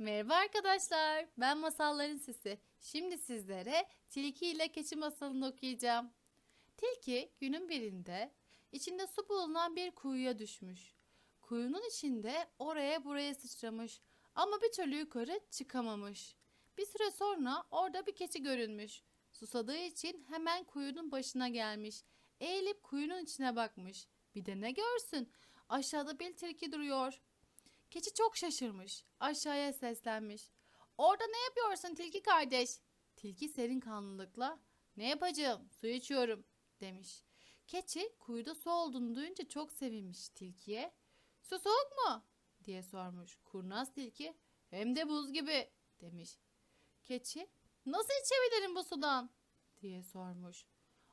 Merhaba arkadaşlar. Ben Masalların Sesi. Şimdi sizlere Tilki ile Keçi masalını okuyacağım. Tilki günün birinde içinde su bulunan bir kuyuya düşmüş. Kuyunun içinde oraya buraya sıçramış ama bir türlü yukarı çıkamamış. Bir süre sonra orada bir keçi görünmüş. Susadığı için hemen kuyunun başına gelmiş. Eğilip kuyunun içine bakmış. Bir de ne görsün? Aşağıda bir tilki duruyor. Keçi çok şaşırmış. Aşağıya seslenmiş. Orada ne yapıyorsun tilki kardeş? Tilki serin kanlılıkla ne yapacağım su içiyorum demiş. Keçi kuyuda su olduğunu duyunca çok sevinmiş tilkiye. Su soğuk mu? diye sormuş. Kurnaz tilki hem de buz gibi demiş. Keçi nasıl içebilirim bu sudan diye sormuş.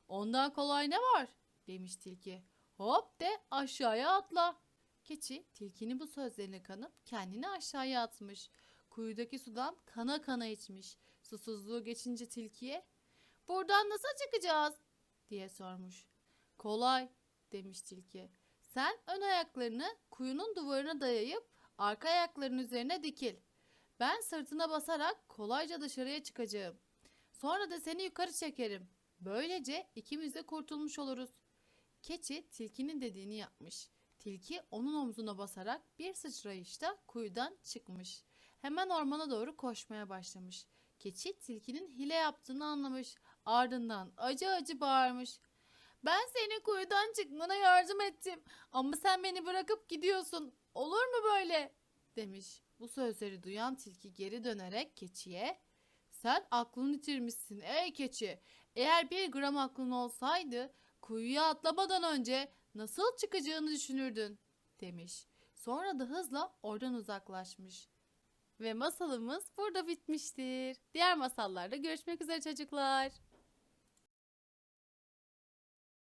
Ondan kolay ne var demiş tilki. Hop de aşağıya atla. Keçi tilkinin bu sözlerine kanıp kendini aşağıya atmış. Kuyudaki sudan kana kana içmiş. Susuzluğu geçince tilkiye buradan nasıl çıkacağız diye sormuş. Kolay demiş tilki. Sen ön ayaklarını kuyunun duvarına dayayıp arka ayaklarının üzerine dikil. Ben sırtına basarak kolayca dışarıya çıkacağım. Sonra da seni yukarı çekerim. Böylece ikimiz de kurtulmuş oluruz. Keçi tilkinin dediğini yapmış. Tilki onun omzuna basarak bir sıçrayışta kuyudan çıkmış. Hemen ormana doğru koşmaya başlamış. Keçi tilkinin hile yaptığını anlamış. Ardından acı acı bağırmış. Ben senin kuyudan çıkmana yardım ettim ama sen beni bırakıp gidiyorsun. Olur mu böyle? demiş. Bu sözleri duyan tilki geri dönerek keçiye sen aklını yitirmişsin ey keçi. Eğer bir gram aklın olsaydı kuyuya atlamadan önce nasıl çıkacağını düşünürdün demiş. Sonra da hızla oradan uzaklaşmış. Ve masalımız burada bitmiştir. Diğer masallarda görüşmek üzere çocuklar.